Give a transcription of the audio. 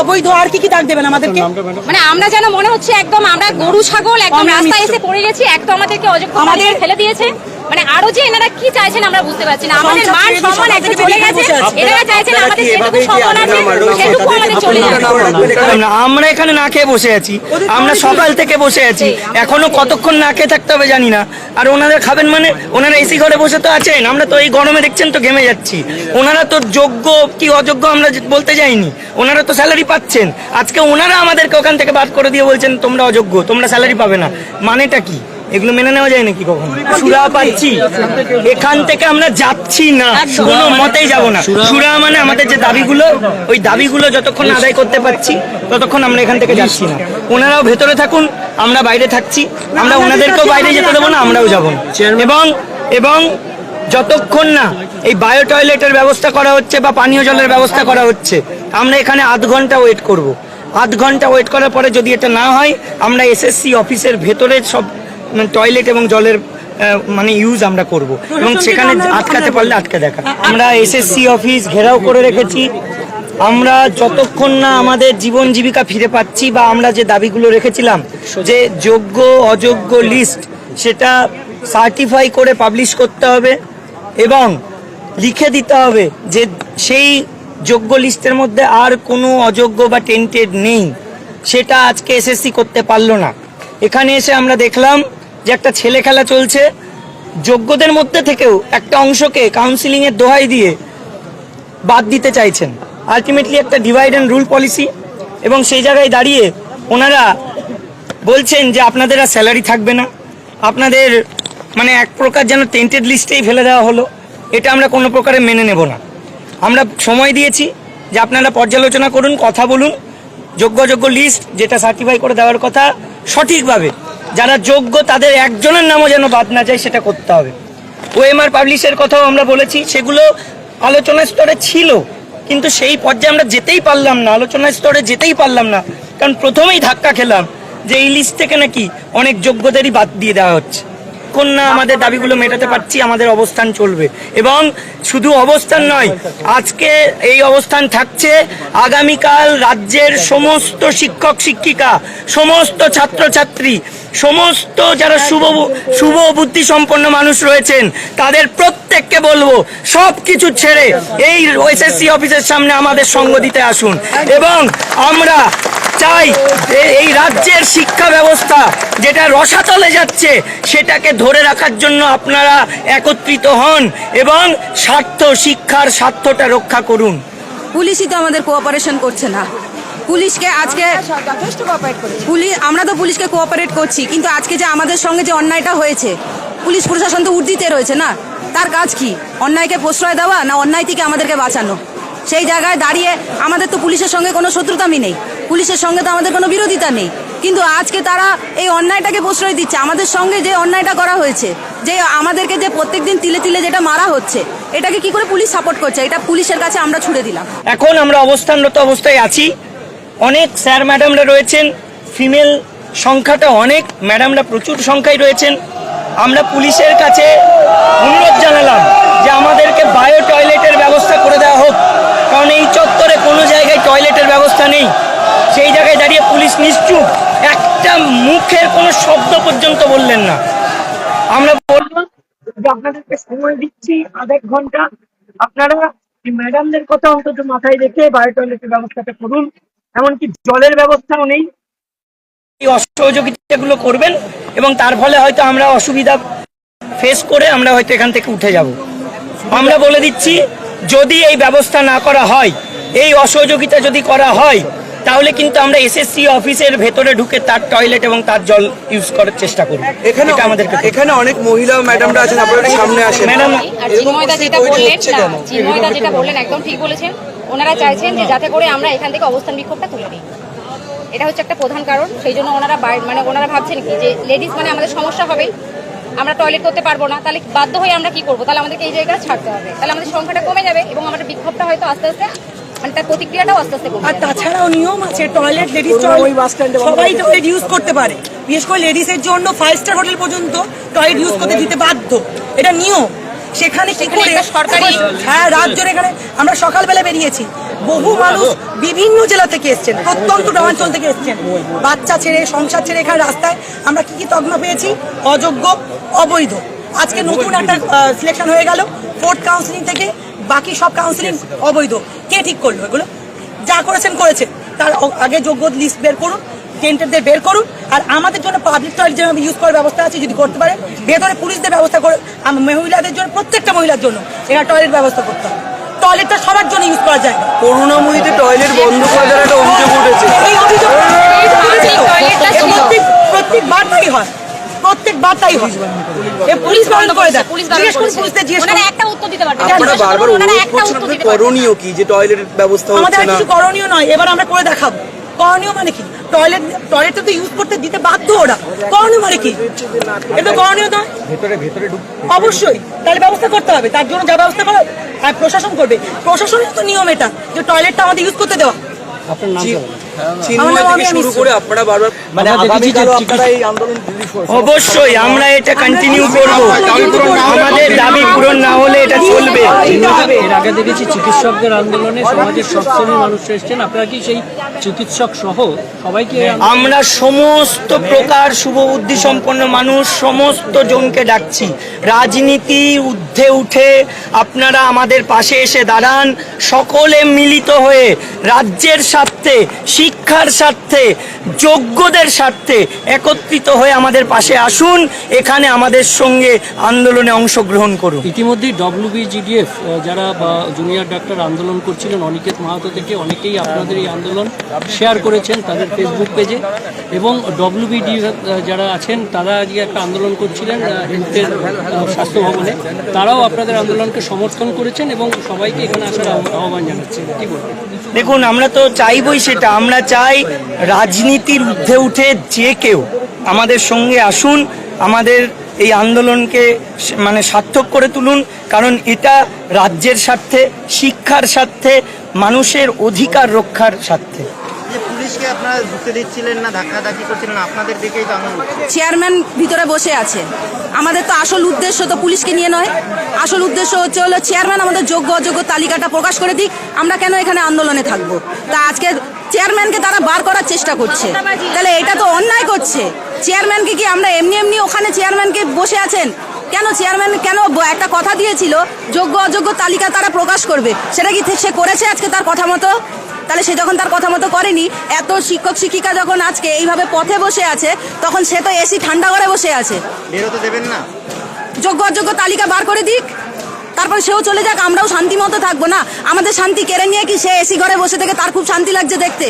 অবৈধ আর কি কি দাগ দেবেন আমাদেরকে? মানে আমরা যেন মনে হচ্ছে একদম আমরা গরু ছাগল একদম রাস্তায় এসে পড়ে গেছি একদম আমাদেরকে অযোগ্য আমাদের- আমাদের ফেলে দিয়েছে। মানে আরও যে এনারা কি চাইছেন আমরা বুঝতে পারছি না। আমাদের মান সম্মান সমাজ চলে গেছে এনারা চাইছেন আমাদের যেটুকু সম্মান আছে সেটুকু আমাদের চলে যাবে আমরা এখানে না খেয়ে বসে আছি। আমরা সকাল থেকে বসে আছি। এখনও কতক্ষণ না খেয়ে থাকতে হবে জানি না। আর ওনারা খাবেন মানে ওনারা এসি ঘরে বসে তো আছেন। আমরা তো এই গরমে দেখছেন তো ঘেমে যাচ্ছি। ওনারা তো যোগ্য কি অযোগ্য আমরা বলতে যাইনি। ওনারা তো স্যালারি পাচ্ছেন। আজকে ওনারা আমাদেরকে ওখান থেকে বাদ করে দিয়ে বলছেন তোমরা অযোগ্য তোমরা স্যালারি পাবে না। মানেটা কি? এগুলো মেনে নেওয়া যায় নাকি কখনো? সুরা পাচ্ছি। এখান থেকে আমরা যাচ্ছি না। কোনো মতেই যাব না। সুরা মানে আমাদের যে দাবিগুলো ওই দাবিগুলো যতক্ষণ আদায় করতে পারছি ততক্ষণ আমরা এখান থেকে যাচ্ছি না। ওনারাও ভেতরে থাকুন আমরা বাইরে থাকছি। আমরা ওনাদেরকেও বাইরে যেতে দেবো না আমরাও যাব না। এবং এবং যতক্ষণ না এই বায়ো টয়লেটের ব্যবস্থা করা হচ্ছে বা পানীয় জলের ব্যবস্থা করা হচ্ছে আমরা এখানে আধ ঘণ্টা ওয়েট করব। আধ ঘণ্টা ওয়েট করার পরে যদি এটা না হয় আমরা এসএসসি অফিসের ভেতরে সব টয়লেট এবং জলের মানে ইউজ আমরা করব। এবং সেখানে আটকাতে পারলে আটকে দেখা। আমরা এসএসসি অফিস ঘেরাও করে রেখেছি। আমরা যতক্ষণ না আমাদের জীবন জীবিকা ফিরে পাচ্ছি বা আমরা যে দাবিগুলো রেখেছিলাম যে যোগ্য অযোগ্য লিস্ট সেটা সার্টিফাই করে পাবলিশ করতে হবে এবং লিখে দিতে হবে যে সেই যোগ্য লিস্টের মধ্যে আর কোনো অযোগ্য বা টেন্টেড নেই। সেটা আজকে এসএসসি করতে পারল না। এখানে এসে আমরা দেখলাম যে একটা ছেলে খেলা চলছে, যোগ্যদের মধ্যে থেকেও একটা অংশকে কাউন্সিলিং এর দোহাই দিয়ে বাদ দিতে চাইছেন। আলটিমেটলি একটা ডিভাইড অ্যান্ড রুল পলিসি এবং সেই জায়গায় দাঁড়িয়ে ওনারা বলছেন যে আপনাদের আর স্যালারি থাকবে না। আপনাদের মানে এক প্রকার যেন টেন্টেড লিস্টেই ফেলে দেওয়া হলো। এটা আমরা কোনো প্রকারে মেনে নেব না। আমরা সময় দিয়েছি যে আপনারা পর্যালোচনা করুন, কথা বলুন, যোগ্য যোগ্য লিস্ট যেটা সার্টিফাই করে দেওয়ার কথা সঠিকভাবে যারা যোগ্য, তাদের একজনের নামও যেন বাদ না যায়, সেটা করতে হবে। ওএমআর পাবলিশের কথাও আমরা বলেছি, সেগুলো আলোচনা স্তরে ছিল, কিন্তু সেই পর্যায়ে আমরা যেতেই পারলাম না, আলোচনা স্তরে যেতেই পারলাম না, কারণ প্রথমেই ধাক্কা খেলাম যে এই লিস্ট থেকে নাকি অনেক যোগ্যদেরই বাদ দিয়ে দেওয়া হচ্ছে। কোন না আমাদের দাবিগুলো মেটাতে পারছি, আমাদের অবস্থান চলবে। এবং শুধু অবস্থান নয়, আজকে এই অবস্থান থাকছে, আগামীকাল রাজ্যের সমস্ত শিক্ষক, শিক্ষিকা, সমস্ত ছাত্রছাত্রী সমস্ত যারা শুভ শুভ বুদ্ধি সম্পন্ন মানুষ রয়েছেন, তাদের প্রত্যেককে বলব সব কিছু ছেড়ে এই এসএসসি অফিসের সামনে আমাদের সঙ্গ দিতে আসুন। এবং আমরা চাই এই রাজ্যের শিক্ষা ব্যবস্থা যেটা রসাতলে যাচ্ছে, সেটাকে ধরে রাখার জন্য আপনারা একত্রিত হন এবং স্বার্থ, শিক্ষার স্বার্থটা রক্ষা করুন। পুলিশই তো আমাদের কোঅপারেশন করছে না। পুলিশকে আজকে পুলিশ আমরা তো পুলিশকে কোঅপারেট করছি কিন্তু আজকে যে আমাদের সঙ্গে যে অন্যায়টা হয়েছে পুলিশ প্রশাসন তো উর্দিতে রয়েছে না? তার কাজ কি? অন্যায়কে প্রশ্রয় দেওয়া না অন্যায় থেকে আমাদেরকে বাঁচানো? সেই জায়গায় দাঁড়িয়ে আমাদের তো পুলিশের সঙ্গে কোনো শত্রুতামি নেই। পুলিশের সঙ্গে তো আমাদের কোনো বিরোধিতা নেই। কিন্তু আজকে তারা এই অন্যায়টাকে প্রশ্রয় দিচ্ছে। আমাদের সঙ্গে যে অন্যায়টা করা হয়েছে যে আমাদেরকে যে প্রত্যেকদিন তিলে তিলে যেটা মারা হচ্ছে এটাকে কি করে পুলিশ সাপোর্ট করছে? এটা পুলিশের কাছে আমরা ছুড়ে দিলাম। এখন আমরা অবস্থানরত অবস্থায় আছি। অনেক স্যার ম্যাডামরা রয়েছেন, ফিমেল সংখ্যাটা অনেক, ম্যাডামরা প্রচুর সংখ্যায় রয়েছেন। আমরা পুলিশের কাছে অনুরোধ জানালাম যে আমাদেরকে বায়ো টয়লেটের ব্যবস্থা করে দেওয়া হোক, কারণ এই চত্বরে কোনো জায়গায় টয়লেটের ব্যবস্থা নেই। সেই জায়গায় দাঁড়িয়ে পুলিশ নিশ্চুপ, একটা মুখের কোনো শব্দ পর্যন্ত বললেন না। আমরা বলব যে আপনাদেরকে সময় দিচ্ছি আধ এক ঘণ্টা। আপনারা ম্যাডামদের কথা অন্তত মাথায় রেখে বায়ো টয়লেটের ব্যবস্থাটা করুন। এমনকি জলের ব্যবস্থাও নেই। এই অসহযোগিতাগুলো করবেন এবং তার ফলে হয়তো আমরা অসুবিধা ফেস করে আমরা হয়তো এখান থেকে উঠে যাব। আমরা বলে দিচ্ছি যদি এই ব্যবস্থা না করা হয় এই অসহযোগিতা যদি করা হয় তাহলে কিন্তু আমরা এসএসসি অফিসের ভেতরে ঢুকে তার টয়লেট এবং তার জল ইউজ করার চেষ্টা করব। এখানে এটা আমাদেরকে এখানে অনেক মহিলা ম্যাডামরা আছেন আপনারা সামনে আসেন। ম্যাডাম আর চিন্ময়দা যেটা বললেন যেটা বললেন একদম ঠিক বলেছেন। ওনারা চাইছেন যে যাতে করে আমরা এখান থেকে অবস্থান বিক্ষোভটা তুলে নিই। এটা হচ্ছে একটা প্রধান কারণ সেই জন্য ওনারা মানে ওনারা ভাবছেন কি যে লেডিস মানে আমাদের সমস্যা হবেই আমরা টয়লেট করতে পারব না তাহলে বাধ্য হয়ে আমরা কি করব? তাহলে আমাদেরকে এই জায়গাটা ছাড়তে হবে। তাহলে আমাদের সংখ্যাটা কমে যাবে এবং আমাদের বিক্ষোভটা হয়তো আস্তে আস্তে মানে তার প্রতিক্রিয়াটাও আস্তে আস্তে আর তাছাড়াও নিয়ম আছে টয়লেট লেডিস সবাই টয়লেট ইউজ করতে পারে। বিশেষ করে লেডিসের জন্য ফাইভ স্টার হোটেল পর্যন্ত টয়লেট ইউজ করতে দিতে বাধ্য। এটা নিয়ম। সেখানে কি সেখানে করে সরকারি- হ্যাঁ রাত জোরে এখানে আমরা সকালবেলা বেরিয়েছি। বহু মানুষ বিভিন্ন জেলা থেকে এসছেন প্রত্যন্ত গ্রামাঞ্চল থেকে এসছেন। বাচ্চা ছেড়ে সংসার ছেড়ে এখানে রাস্তায় আমরা কি কি তকমা পেয়েছি? অযোগ্য অবৈধ। আজকে নতুন একটা সিলেকশন হয়ে গেল। ফোর্থ কাউন্সিলিং থেকে বাকি সব কাউন্সিলিং অবৈধ। কে ঠিক করল এগুলো? যা করেছেন করেছেন। তার আগে যোগ্য লিস্ট বের করুন। টেন্টারদের বের করুন। আর আমাদের জন্য পাবলিক টয়লেট যেভাবে ইউজ করার ব্যবস্থা আছে যদি করতে পারে ভেতরে পুলিশদের ব্যবস্থা করে আম- মহিলাদের জন্য প্রত্যেকটা মহিলার জন্য এরা টয়লেট ব্যবস্থা করতে হবে। টয়লেটটা সবার জন্য ইউজ করা যায়। করুণাময়ীতে টয়লেট বন্ধ করে দেওয়ার একটা অভিযোগ উঠেছে। এই অভিযোগ প্রত্যেক প্রত্যেকবার তাই হয়। প্রত্যেকবার তাই হয়। এ পুলিশ বন্ধ করে দেয়। পুলিশ জিজ্ঞেস করুন পুলিশদের জিজ্ঞেস করুন। একটা উত্তর দিতে পারবে আপনারা বারবার অনুরোধ করছেন উত্তর আপনাদের দিতে পারবে করণীয় কি? যে টয়লেটের ব্যবস্থা আমাদের হচ্ছে কিছু করণীয় নয়। এবার আমরা করে দেখাবো। করণীয় মানে কি? টয়লেট টয়লেটটা তো ইউজ করতে দিতে বাধ্য ওরা। করণীয় মানে কি? এটা করণীয় নয়। অবশ্যই। তাহলে ব্যবস্থা করতে হবে। তার জন্য যা ব্যবস্থা করা আর প্রশাসন করবে। প্রশাসনের তো নিয়ম এটা যে টয়লেটটা আমাদের ইউজ করতে দেওয়া। আমার নাম থেকে শুরু করে আপনারা বারবার মানে আগামীকালও আপনারা এই আন্দোলন অবশ্যই আমরা এটা কন্টিনিউ করব। আমাদের দাবি পূরণ না হলে এটা চলবে। এর আগে দেখেছি চিকিৎসকদের আন্দোলনে সমাজের সব শ্রেণির মানুষ এসেছেন। আপনারা কি সেই চিকিৎসক সহ সবাইকে আমরা সমস্ত প্রকার শুভ বুদ্ধি সম্পন্ন মানুষ সমস্ত জনকে ডাকছি। রাজনীতি ঊর্ধ্বে উঠে আপনারা আমাদের পাশে এসে দাঁড়ান। সকলে মিলিত হয়ে রাজ্যের স্বার্থে শিক্ষার স্বার্থে যোগ্যদের স্বার্থে একত্রিত হয়ে আমাদের পাশে আসুন এখানে আমাদের সঙ্গে আন্দোলনে অংশগ্রহণ করুন। ইতিমধ্যেই ডব্লিউবিজিডিএফ যারা বা জুনিয়র ডাক্তার আন্দোলন করছিলেন অনিকেত মাহাতো থেকে অনেকেই আপনাদের এই আন্দোলন শেয়ার করেছেন তাদের ফেসবুক পেজে এবং ডব্লিউবিডিএফ যারা আছেন তারা আজকে একটা আন্দোলন করছিলেন হেলথের স্বাস্থ্য ভবনে। তারাও আপনাদের আন্দোলনকে সমর্থন করেছেন এবং সবাইকে এখানে আসার আহ্বান জানাচ্ছেন। কি বলবেন? দেখুন আমরা তো চাইবই সেটা। আমরা চাই রাজনীতির ঊর্ধ্বে উঠে যে কেউ আমাদের সঙ্গে আসুন, আমাদের এই আন্দোলনকে মানে সার্থক করে তুলুন, কারণ এটা রাজ্যের স্বার্থে, শিক্ষার স্বার্থে, মানুষের অধিকার রক্ষার স্বার্থে। চেয়ারম্যান ভিতরে বসে আছে। আমাদের তো আসল উদ্দেশ্য তো পুলিশকে নিয়ে নয়। আসল উদ্দেশ্য হচ্ছে হলো চেয়ারম্যান আমাদের যোগ্য অযোগ্য তালিকাটা প্রকাশ করে দিক। আমরা কেন এখানে আন্দোলনে থাকব? তা আজকে চেয়ারম্যানকে তারা বার করার চেষ্টা করছে। তাহলে এটা তো অন্যায় করছে। চেয়ারম্যানকে কি আমরা এমনি এমনি ওখানে চেয়ারম্যানকে বসে আছেন? কেন চেয়ারম্যান কেন একটা কথা দিয়েছিল, যোগ্য অযোগ্য তালিকা তারা প্রকাশ করবে? সেটা কি সে করেছে আজকে তার কথা মতো? তাহলে সে যখন তার কথা মতো করেনি এত শিক্ষক শিক্ষিকা যখন আজকে এইভাবে পথে বসে আছে তখন সে তো এসি ঠান্ডা ঘরে বসে আছে। বেরোতে দেবেন না। যোগ্য অযোগ্য তালিকা বার করে দিক তারপর সেও চলে যাক আমরাও শান্তি মতো থাকব না। আমাদের শান্তি কেড়ে নিয়ে কি সে এসি ঘরে বসে থেকে তার খুব শান্তি লাগছে দেখতে?